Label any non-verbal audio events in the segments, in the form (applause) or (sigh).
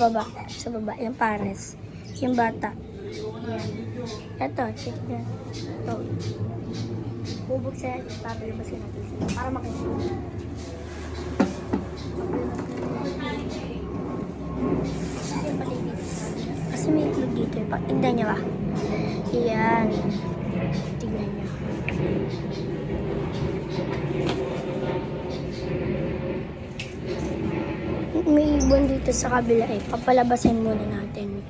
baba. Sa baba, yung pares. Yung bata. Ayan. Ito, tignan. Ito. Bubuksan natin, papalabasin natin sila para makita. Kasi may itlog dito. eh. Tignan niyo ba? Ayan. Tignan niyo. May ibon dito sa kabila eh. Papalabasin muna natin.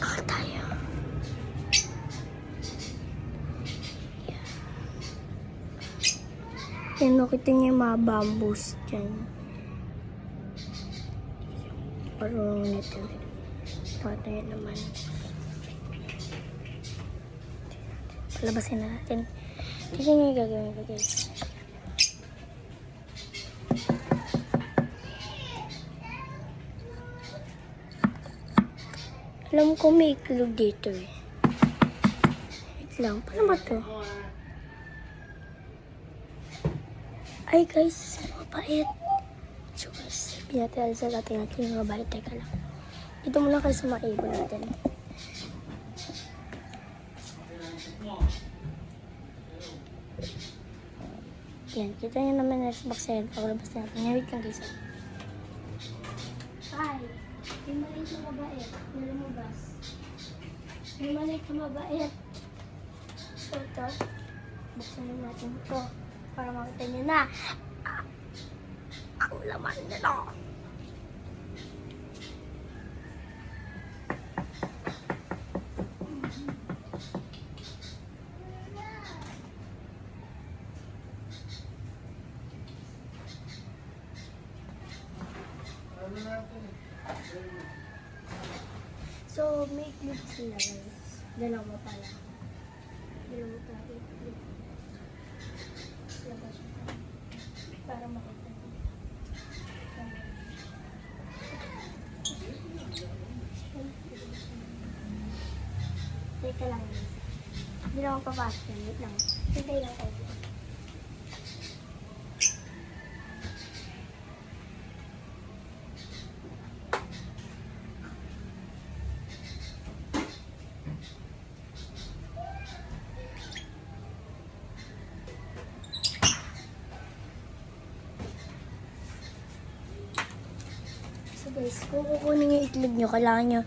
Call tayo. Yan, nakita niyo yung mga bamboos dyan. Parang nito. Nakita niyo naman. Palabasin na natin. Niyo yung gagawin ko guys. Alam ko may iklog dito eh. Wait lang. Paano ba to? Ay guys, mabait. So guys, pinatala sa natin natin yung mabait. Teka lang. Dito muna kayo sa mga ibon natin. Yan, kita nyo naman na sa baksayan. Paglabas natin. Wait lang guys. ah. May maliit na mabait na lumabas. May maliit na mabait. So, ito. Buksan na natin ito. Para makita niyo na. ah, Ang laman nito. So, may clip sila guys. Dalawa pala. Dalawa clip. Labas. Para makita. Teka lang. Hindi na ako papasok. Wait lang. Hintay lang tayo. So guys, kung kukunin yung itlog nyo, kailangan nyo,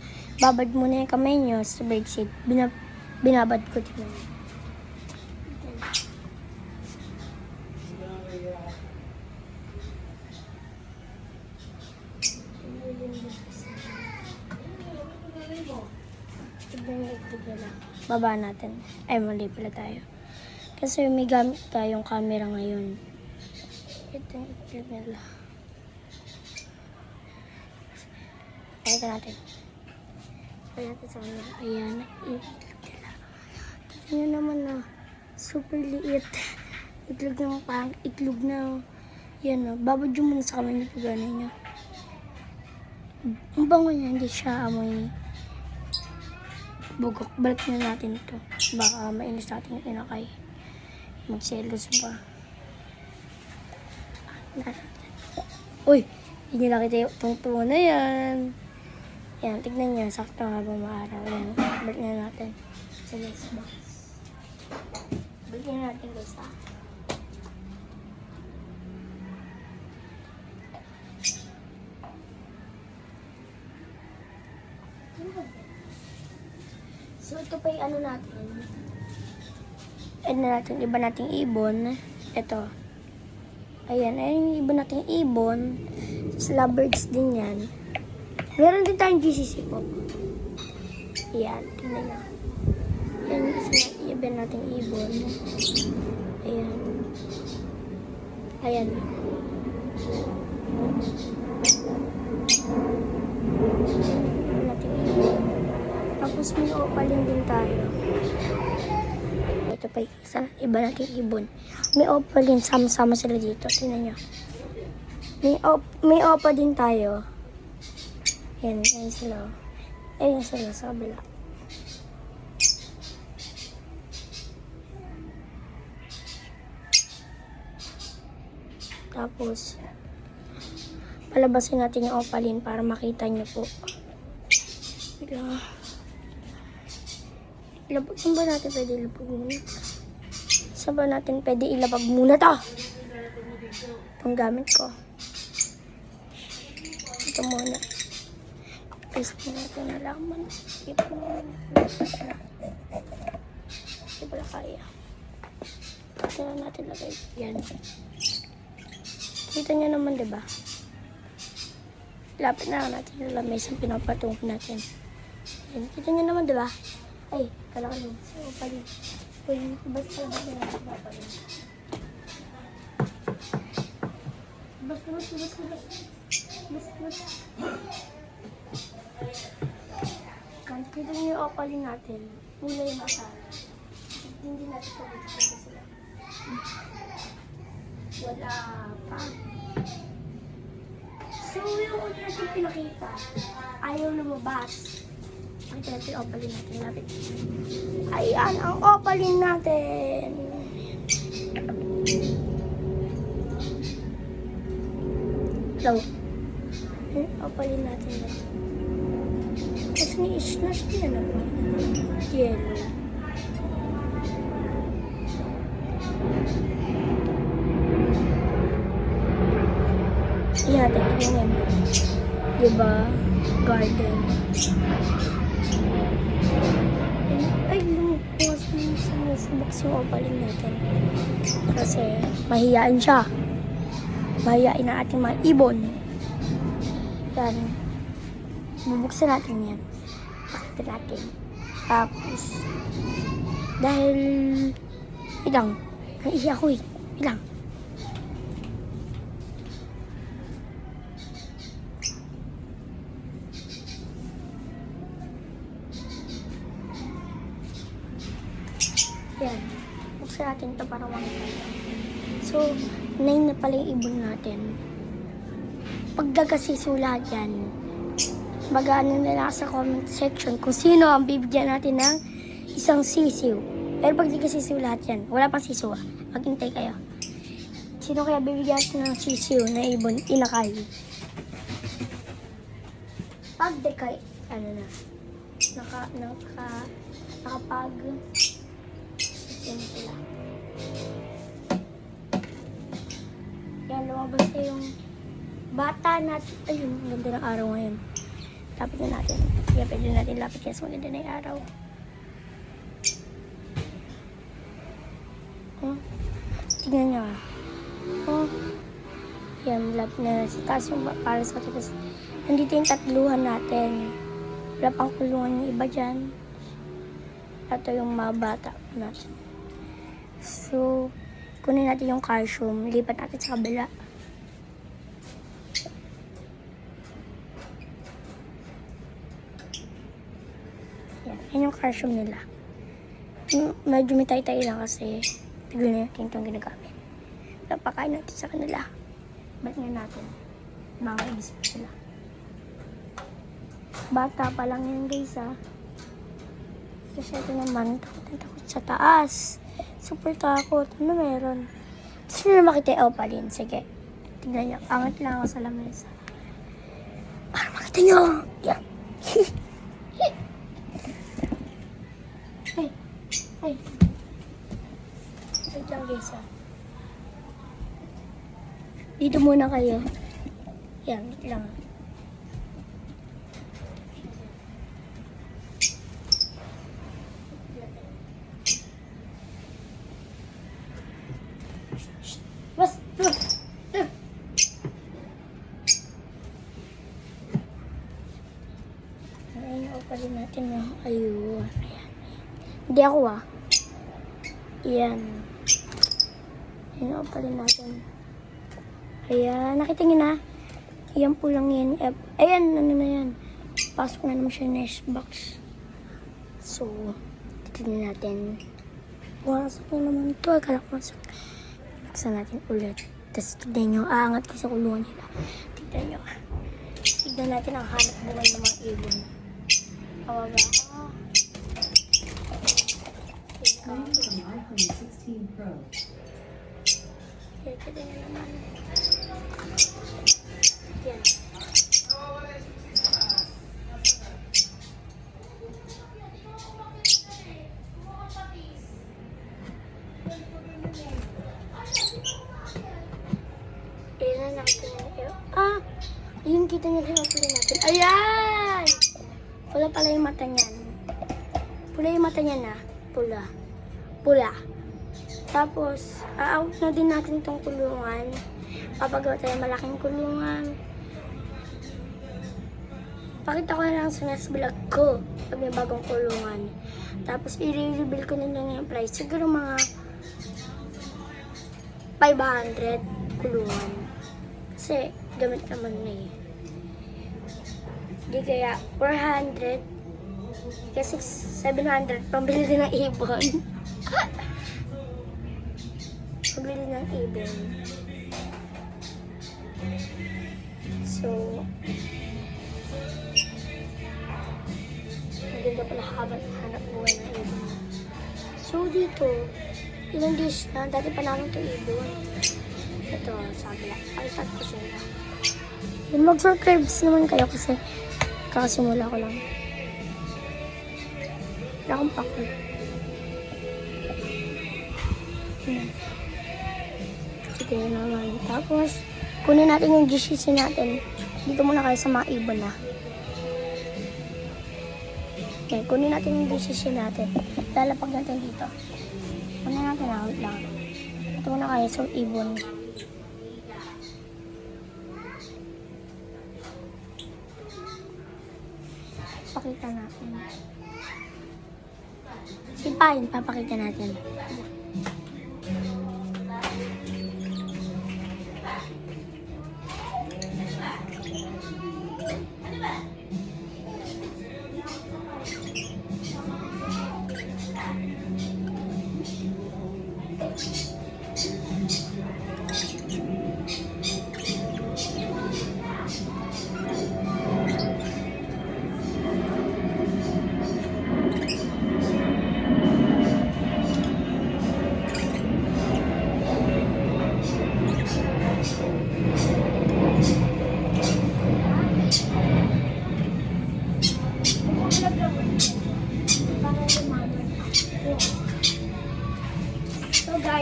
babad muna yung kamay nyo sa bedsheet. Binab binabad ko din. Baba natin. Ay, mali pala tayo. Kasi may gamit tayong camera ngayon. Ito yung itlog nila. Pakita natin. Pakita natin sa kanila. Ayan, yung itlog nila. Tignan nyo naman na super liit. Itlog ng pang, itlog na, yan na. Babad yung muna sa kamay niyo pag gano'n niya. Ang bango niya, hindi siya amoy bugok. Balik na natin ito. Baka mainis natin yung inakay. Magselos pa. Uy! Hindi nyo nakita yung tungtungo na yan. Yan, tignan nyo. Sakto habang maaraw. Yan, balik na natin. Sa next box. Balik na natin guys ha. So, ito pa yung ano natin. Ano natin, iba nating ibon. Ito. Ayan, ayan yung iba nating ibon. Lovebirds din yan. Meron din tayong GCC po. Ayan, tingnan nyo. Ayan yung isa na iba nating ibon. Ayan. Ayan. Iba nating ibon. Tapos may opaling din tayo. Ito pa isa, iba nating ibon. May opa din, sama-sama sila dito. Tingnan nyo. May, op may opa din tayo. Yan, yan sila. Ayan sila sa kabila. Tapos, palabasin natin yung opalin para makita niyo po. Bila. Ilabag, saan ba natin pwede ilabag muna? Saan ba natin pwede ilabag muna to? Itong gamit ko. Ito muna. Mo natin na laman. Ito muna. Hindi pala kaya. Ito na natin lagay. Yan. Kita niyo naman, di ba? Lapit na natin yung lamesa ang pinapatungo natin. Yan. Kita niyo naman, di ba? Ay, kala ko So, pali. Uy, basta lang natin natin papalin. Basta, basta, basta, basta. Basta, basta. Kita niyo yung opalin natin. Kulay masala. Hindi natin ito dito sila. Wala pa. So, yung una natin pinakita, ayaw lumabas. Pakita natin yung opalin natin. Lapit. Ayan ang opalin natin. Hello. Yung opalin natin. Tapos Ishna siya na ba? Yellow. Yan, tingnan mo. Diba? Garden. Ay, lumuwas mo box yung opalin natin. Kasi, mahiyain siya. Mahiyain na ating mga ibon. Yan. Bubuksan natin yan. Natin. Tapos, dahil, ilang, naiiyak ko eh. Ilang. Yan. Buksan natin ito para makita. So, nine na pala yung ibon natin. Pagdagasisulat yan, mag-ano nila sa comment section kung sino ang bibigyan natin ng isang sisiw. Pero pag di kasi lahat yan, wala pang sisiw ah. Maghintay kayo. Sino kaya bibigyan natin ng sisiw na ibon? Inakay. Pag di kay, ano na, naka, naka, nakapag, yan. Yan, lumabas na yung bata natin. Ayun, ganda ng araw ngayon. Lapit na natin. Kaya pwede natin lapit kasi maganda na yung araw. Oh, tingnan nyo ah. Oh, yan, lapit na. Taas yung para sa atin. Tapos, nandito yung tatluhan natin. Wala pang kulungan yung iba dyan. Ito yung mga bata natin. So, kunin natin yung calcium, lipat natin sa kabila. Yan, yung calcium nila. Mm, Medyo may tay-tay lang kasi tigil na natin itong ginagamit. Napakain natin sa kanila. Ba't nga natin? Mga ibis pa sila. Bata pa lang yan guys ah. Kasi ito naman, takot na takot sa taas. Super takot. Ano meron? Gusto nyo na makita yung opaline? Sige. Tignan nyo. Angat lang ako sa lamesa. Para makita nyo. Yan. (laughs) Ay. Ay. Guys. Dito muna kayo. Yan, lang. Bas! Ah! Ayun, opalin natin na. Ayun. Ayan. Hindi ako ah. Ayan. Ayun, opalin natin. Ayan. Nakita niyo na? Ayan po lang yan. Ayan, ano na yan. Pasok na naman siya nest box. So, titignan natin. Pumasok na naman ito. Akala ko masok. Buksan natin ulit. Tapos tignan nyo, aangat ko sa kulungan nila. Tignan nyo. Tignan natin ang hanap buhay ng mga ibon. Kawawa. Ah. Playing from iPhone 16 Pro. Yan, Tapos, a-out na din natin tong kulungan. Papagawa tayo malaking kulungan. Pakita ko na lang sa next vlog ko pag may bagong kulungan. Tapos, i-reveal ko na lang yung price. Siguro mga 500 kulungan. Kasi, gamit naman na eh. Di kaya 400 kasi 700 pambili din ng ibon. (laughs) pambili ng ibon. So, maganda pala habang hanap buhay ng ibon. So, dito, ilang dish na, dati pa namin ito ibon. Ito, sabi lang. Palitan ko sila. Yun, mag-subscribes naman kayo kasi kakasimula ko lang. Wala akong pake. Yan. Na naman. Tapos, kunin natin yung GCC natin. Dito muna kayo sa mga ibon na. Okay, kunin natin yung GCC natin. Lalapag natin dito. Kunin natin out lang. Ito muna kayo sa ibon. Pakita natin. Sipahin, papakita natin.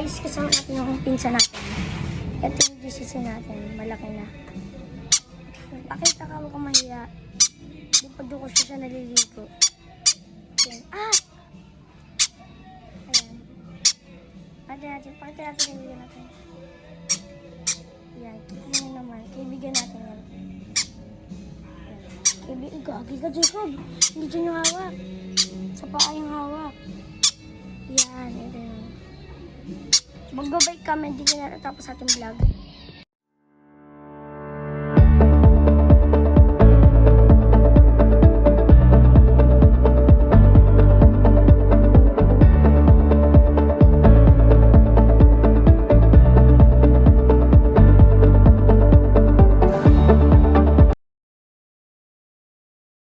Guys, kasama natin yung pinsa natin. Ito yung GCC natin, malaki na. Pakita ka mo kung mahiya. Di pa doon ko siya siya naliligo. Yan. Ah! Ayan. Pakita natin, pakita natin yung kaibigan natin. Yan, kita nyo naman. Kaibigan natin. Yan. Kaibigan, gagi ka Jacob. Hindi dyan yung hawak. Sa paa yung hawak. Yun. Magbabay kami, hindi ko na natapos ating vlog.